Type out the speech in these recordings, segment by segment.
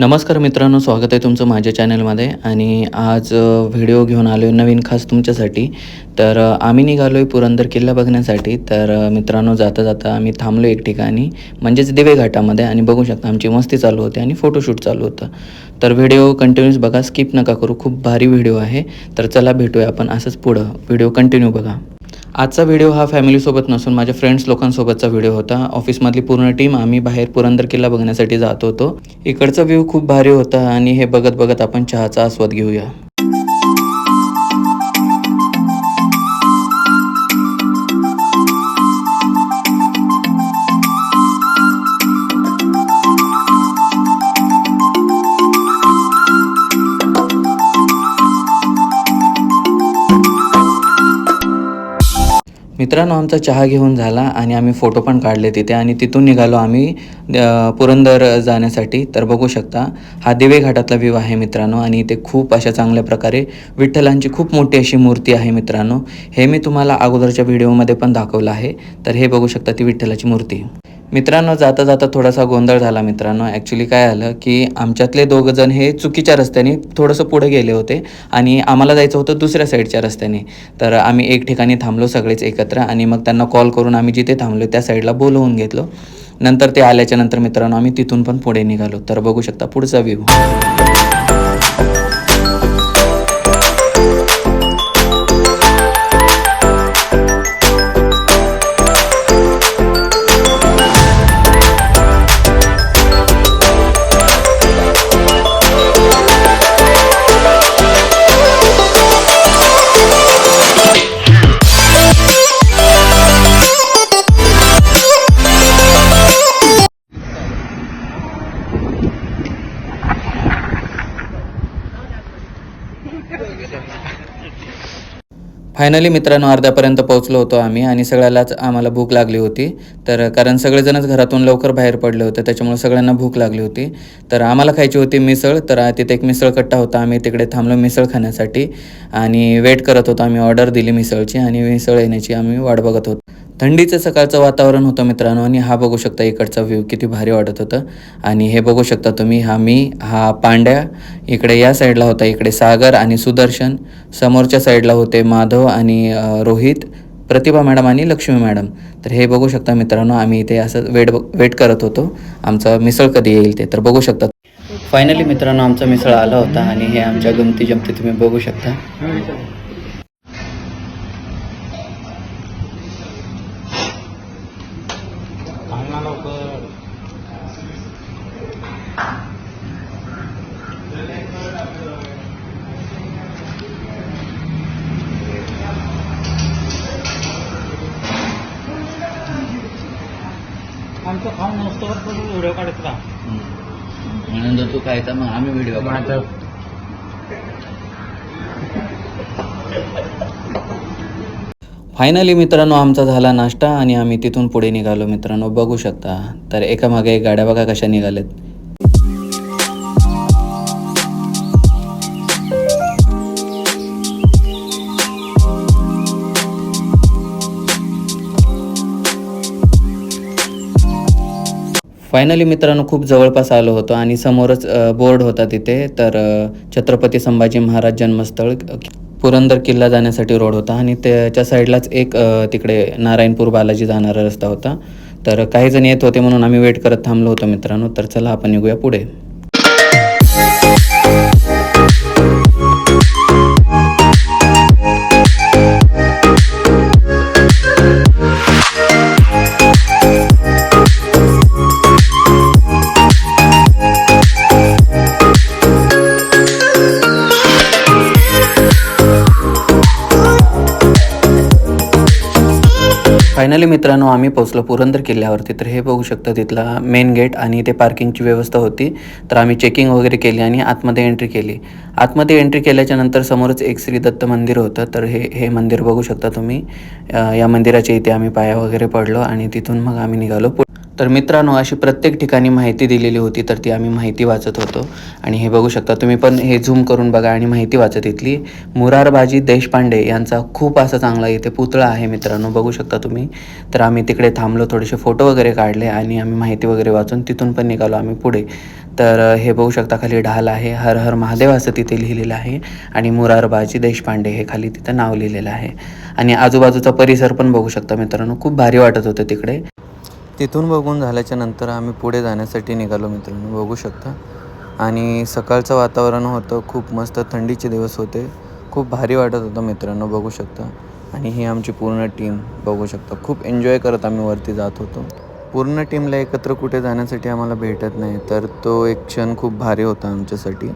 नमस्कार मित्रांनो स्वागत आहे तुमचं माझ्या चॅनलमध्ये. आणि आज व्हिडिओ घेऊन आलो आहे नवीन खास तुमच्यासाठी. तर आम्ही निघालो आहे पुरंदर किल्ला बघण्यासाठी. तर मित्रांनो जाता जाता आम्ही थांबलो एक ठिकाणी म्हणजेच दिवे घाटामध्ये. आणि बघू शकता आमची मस्ती चालू होती आणि फोटोशूट चालू होतं. तर व्हिडिओ कंटिन्यूस बघा स्किप नका करू. खूप भारी व्हिडिओ आहे. तर चला भेटूया आपण असंच पुढं. व्हिडिओ कंटिन्यू बघा. आजचा व्हिडिओ हा फॅमिलीसोबत नसून माझ्या फ्रेंड्स लोकांसोबतचा व्हिडिओ होता. ऑफिसमधली पूर्ण टीम आम्ही बाहेर पुरंदर किल्ला बघण्यासाठी जात होतो. इकडचा व्ह्यू खूप भारी होता आणि हे बघत बघत आपण चहाचा आस्वाद घेऊया. मित्रांनो आमचा चहा घेऊन झाला आणि आम्ही फोटो पण काढले तिथे आणि तिथून निघालो आम्ही पुरंदर जाण्यासाठी. तर बघू शकता हा दिवे घाटातला व्ह्यू आहे मित्रांनो आणि इथे खूप अशा चांगल्या प्रकारे विठ्ठलांची खूप मोठी अशी मूर्ती आहे मित्रांनो. हे मी तुम्हाला अगोदरच्या व्हिडिओमध्ये पण दाखवलं आहे. तर हे बघू शकता ती विठ्ठलाची मूर्ती. मित्रांनो जाता जाता थोडासा गोंधळ झाला मित्रांनो. ॲक्च्युली काय आलं की आमच्यातले दोघं जण हे चुकीच्या रस्त्याने थोडंसं पुढे गेले होते आणि आम्हाला जायचं होतं दुसऱ्या साईडच्या रस्त्याने. तर आम्ही एक ठिकाणी थांबलो सगळेच एकत्र आणि मग त्यांना कॉल करून आम्ही जिथे थांबलो त्या साईडला बोलवून घेतलो. नंतर ते आल्याच्यानंतर मित्रांनो आम्ही तिथून पण पुढे निघालो. तर बघू शकता पुढचा व्ह्यू फायनली मित्रांनो अर्ध्यापर्यंत पोहोचलो होतो आम्ही आणि सगळ्यालाच आम्हाला भूक लागली होती. तर कारण सगळेजणच घरातून लवकर बाहेर पडले होते त्याच्यामुळे सगळ्यांना भूक लागली होती. तर आम्हाला खायची होती मिसळ. तर तिथे एक मिसळ कट्टा होता. आम्ही तिकडे थांबलो मिसळ खाण्यासाठी आणि वेट करत होतो. आम्ही ऑर्डर दिली मिसळची आणि मिसळ येण्याची आम्ही वाट बघत होतो. थंडीचं सकाळचं वातावरण होतं मित्रांनो आणि हा बघू शकता इकडचा व्ह्यू किती भारी वाटत होतं. आणि हे बघू शकता तुम्ही हा मी हा पांड्या इकडे या साईडला होता इकडे सागर आणि सुदर्शन. समोरच्या साईडला होते माधव आणि रोहित प्रतिभा मॅडम आणि लक्ष्मी मॅडम. तर हे बघू शकता मित्रांनो आम्ही इथे असं वेट वेट करत होतो. आमचा मिसळ कधी येईल ते तर बघू शकता. फायनली मित्रांनो आमचा मिसळ आला होता आणि हे आमच्या गमती जमती तुम्ही बघू शकता. आमचं खाऊन नसतो व्हिडिओ काढत का म्हणून जर तू खायचा मग आम्ही व्हिडिओ माझं फायनली मित्रांनो आमचा झाला नाश्ता आणि आम्ही तिथून पुढे निघालो. मित्रांनो बघू शकता. तर एकामागे एक गाड्या बघा कशा निघाल्यात. फायनली मित्रांनो खूप जवळपास आलो होतो आणि समोरच बोर्ड होता तिथे. तर छत्रपती संभाजी महाराज जन्मस्थळ पुरंदर किल्ला जाण्यासाठी रोड होता आणि त्याच्या साईडलाच एक तिकडे नारायणपूर बालाजी जाणारा रस्ता होता. तर काही जण येत होते म्हणून आम्ही वेट करत थांबलो होतो मित्रांनो. तर चला आपण निघूया पुढे. फायनली मित्रांनो आम्ही पोचलो पुरंदर किल्ल्यावरती. तर हे बघू शकता तिथला मेन गेट आणि ते पार्किंगची व्यवस्था होती. तर आम्ही चेकिंग वगैरे केली आणि आतमध्ये एंट्री केली. आतमध्ये एंट्री केल्याच्यानंतर समोरच एक श्री दत्त मंदिर होतं. तर हे हे मंदिर बघू शकता तुम्ही. या मंदिराच्या इथे आम्ही पाया वगैरे पडलो आणि तिथून मग आम्ही निघालो. तर मित्रांनो अशी प्रत्येक ठिकाणी माहिती दिलेली होती तर ती आम्ही माहिती वाचत होतो. आणि हे बघू शकता तुम्ही पण हे झूम करून बघा आणि माहिती वाचत इथली. मुरारबाजी देशपांडे यांचा खूप असा चांगला इथे पुतळा आहे मित्रांनो बघू शकता तुम्ही. तर आम्ही तिकडे थांबलो थोडेसे फोटो वगैरे काढले आणि आम्ही माहिती वगैरे वाचून तिथून पण निघालो आम्ही पुढे. तर हे बघू शकता खाली ढाल आहे हर हर महादेव असं तिथे लिहिलेलं आहे आणि मुरारबाजी देशपांडे हे खाली तिथं नाव लिहिलेलं आहे. आणि आजूबाजूचा परिसर पण बघू शकता मित्रांनो खूप भारी वाटत होतं तिकडे. तिथून बघून झाल्याच्यानंतर आम्ही पुढे जाण्यासाठी निघालो मित्रांनो. बघू शकता. आणि सकाळचं वातावरण होतं खूप मस्त थंडीचे दिवस होते. खूप भारी वाटत होतं मित्रांनो बघू शकता. आणि ही आमची पूर्ण टीम बघू शकता. खूप एन्जॉय करत आम्ही वरती जात होतो. पूर्ण टीमला एकत्र कुठे जाण्यासाठी आम्हाला भेटत नाही तर तो एक क्षण खूप भारी होता आमच्यासाठी.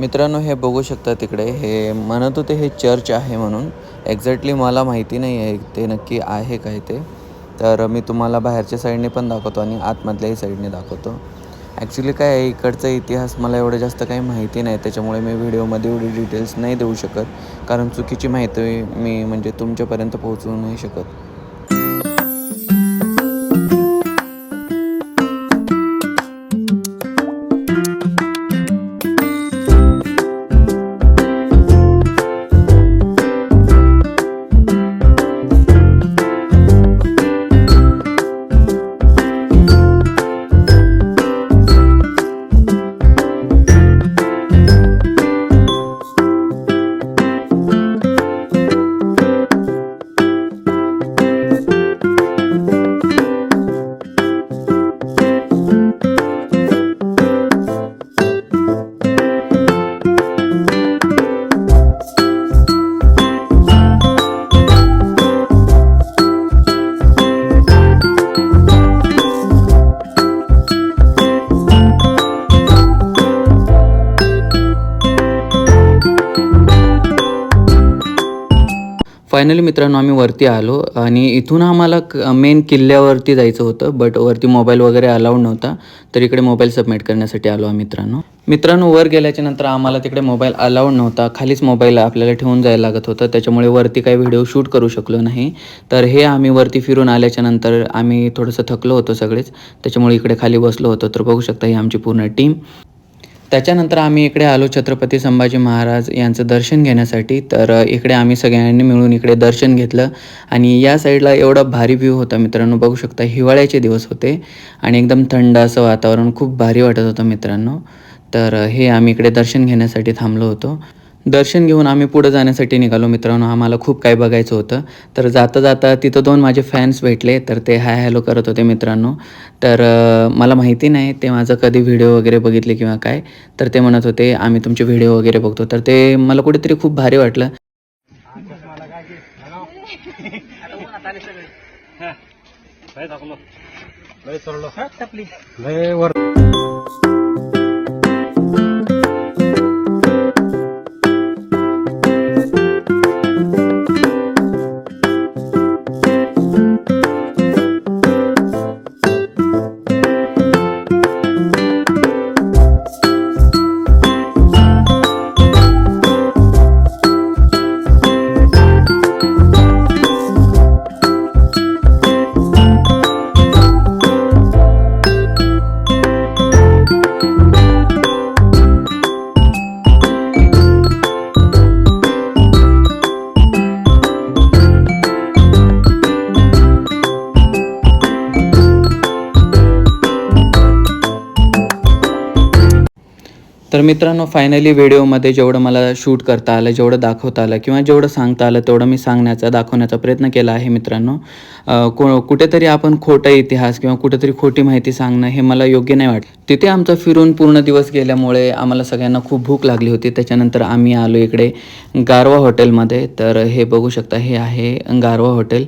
मित्रांनो हे बघू शकता तिकडे. हे म्हणत होते हे चर्च आहे म्हणून. एक्झॅक्टली मला माहिती नाही आहे ते नक्की आहे काय ते. तर मी तुम्हाला बाहेरच्या साईडने पण दाखवतो आणि आतमधल्याही साईडने दाखवतो. ॲक्च्युली काय आहे इकडचा इतिहास मला एवढं जास्त काही माहिती नाही त्याच्यामुळे मी व्हिडिओमध्ये एवढी डिटेल्स नाही देऊ शकत. कारण चुकीची माहिती मी म्हणजे तुमच्यापर्यंत पोहोचवू नाही शकत. फायनली मित्रांनो आम्ही वरती आलो आणि इथून आम्हाला मेन किल्ल्यावरती जायचं होतं बट वरती मोबाईल वगैरे अलाउड नव्हता. तर इकडे मोबाईल सबमिट करण्यासाठी आलो आम्ही मित्रांनो. मित्रांनो वर गेल्याच्यानंतर आम्हाला तिकडे मोबाईल अलाउड नव्हता. खालीच मोबाईल आपल्याला ठेवून जायला लागत होतं. त्याच्यामुळे वरती काही व्हिडिओ शूट करू शकलो नाही. तर हे आम्ही वरती फिरून आल्याच्यानंतर आम्ही थोडंसं थकलो होतो सगळेच. त्याच्यामुळे इकडे खाली बसलो होतो. तर बघू शकता ही आमची पूर्ण टीम त्याच्यानंतर आम्ही इकडे आलो छत्रपती संभाजी महाराज यांचं दर्शन घेण्यासाठी. तर इकडे आम्ही सगळ्यांनी मिळून इकडे दर्शन घेतलं. आणि या साईडला एवढा भारी व्ह्यू होता मित्रांनो. बघू शकता हिवाळ्याचे दिवस होते. आणि एकदम थंड असं वातावरण खूप भारी वाटत होतं मित्रांनो. तर हे आम्ही इकडे दर्शन घेण्यासाठी थांबलो होतो. दर्शन घेऊन आम्ही पुढे जाण्यासाठी निघालो मित्रांनो. आम्हाला खूप काही बघायचं होतं. तर जाता जाता तिथं दोन माझे फॅन्स भेटले तर ते हाय हॅलो करत होते मित्रांनो. तर मला माहिती नाही ते माझं कधी व्हिडिओ वगैरे बघितले किंवा काय तर ते म्हणत होते आम्ही तुमचे व्हिडिओ वगैरे बघतो. तर ते मला कुठेतरी खूप भारी वाटलं. लय तर मित्रांनो फायनली व्हिडिओमध्ये जेवढं मला शूट करता आलं जेवढं दाखवता आलं किंवा जेवढं सांगता आलं तेवढं मी सांगण्याचा दाखवण्याचा प्रयत्न केला आहे मित्रांनो. को कुठेतरी आपण खोटा इतिहास किंवा कुठेतरी खोटी माहिती सांगणं हे मला योग्य नाही वाटत तिथे आमचा फिरून पूर्ण दिवस गेल्यामुळे आम्हाला सगळ्यांना खूप भूक लागली होती. त्याच्यानंतर आम्ही आलो इकडे गारवा हॉटेलमध्ये तर हे बघू शकता हे आहे गारवा हॉटेल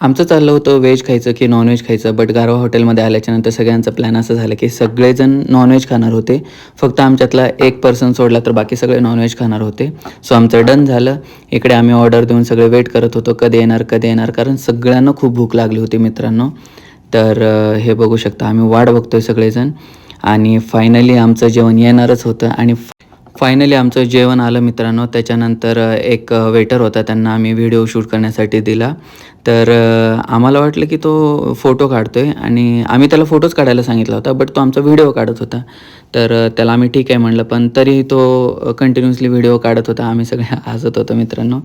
आमचं चाललं होतं व्हेज खायचं की नॉनव्हेज खायचं बट गारवा हॉटेलमध्ये आल्याच्यानंतर सगळ्यांचा प्लॅन असं झालं की सगळेजण नॉनव्हेज खाणार होते. फक्त आमच्यातला एक पर्सन सोडला तर बाकी सगळे नॉनव्हेज खाणार होते. सो आमचं डन झालं. इकडे आम्ही ऑर्डर देऊन सगळे वेट करत होतो कधी येणार कधी येणार कारण सगळ्यांना खूप भूक लागली होती मित्रांनो. तर हे बघू शकता आम्ही वाट बघतोय सगळेजण. आणि फायनली आमचं जेवण येणारच होतं आणि फायनली आमचं जेवण आलं मित्रांनो. त्याच्यानंतर एक वेटर होता. त्यांना आम्ही व्हिडिओ शूट करण्यासाठी दिला. तर आम्हाला वाटलं की तो फोटो काढतो आहे आणि आम्ही त्याला फोटोच काढायला सांगितला होता बट तो आमचा व्हिडिओ काढत होता. तर त्याला आम्ही ठीक आहे म्हणलं पण तरीही तो कंटिन्युअसली व्हिडिओ काढत होता. आम्ही सगळे हसत होतो मित्रांनो.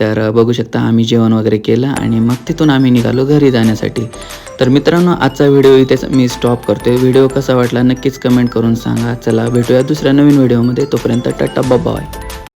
तर बघू शकता आम्ही जेवण वगैरे केलं आणि मग तिथून आम्ही निघालो घरी जाण्यासाठी. तर मित्रांनो आजचा व्हिडिओ इथेच मी स्टॉप करतोय. व्हिडिओ कसा वाटला नक्कीच कमेंट करून सांगा. चला भेटूया दुसऱ्या नवीन व्हिडिओमध्ये. तोपर्यंत टाटा बाय